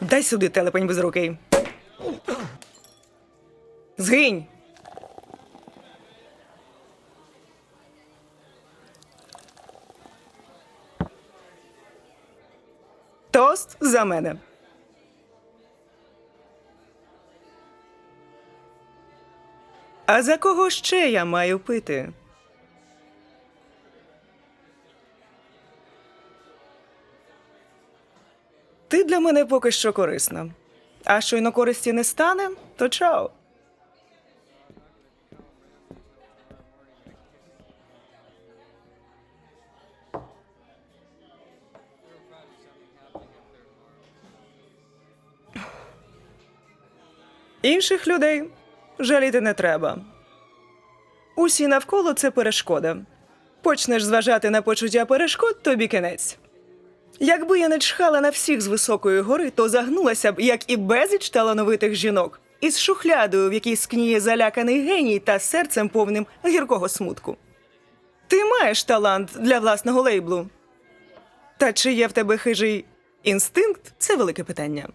Дай сюди телепень без руки. Згинь. Тост за мене. А за кого ще я маю пити? Ти для мене поки що корисна. А щойно користі не стане, то чао. Інших людей жаліти не треба. Усі навколо це перешкода. Почнеш зважати на почуття перешкод, тобі кінець. Якби я не чхала на всіх з високої гори, то загнулася б, як і безліч талановитих жінок, із шухлядою, в якій скніє заляканий геній та серцем повним гіркого смутку. Ти маєш талант для власного лейблу. Та чи є в тебе хижий інстинкт це велике питання.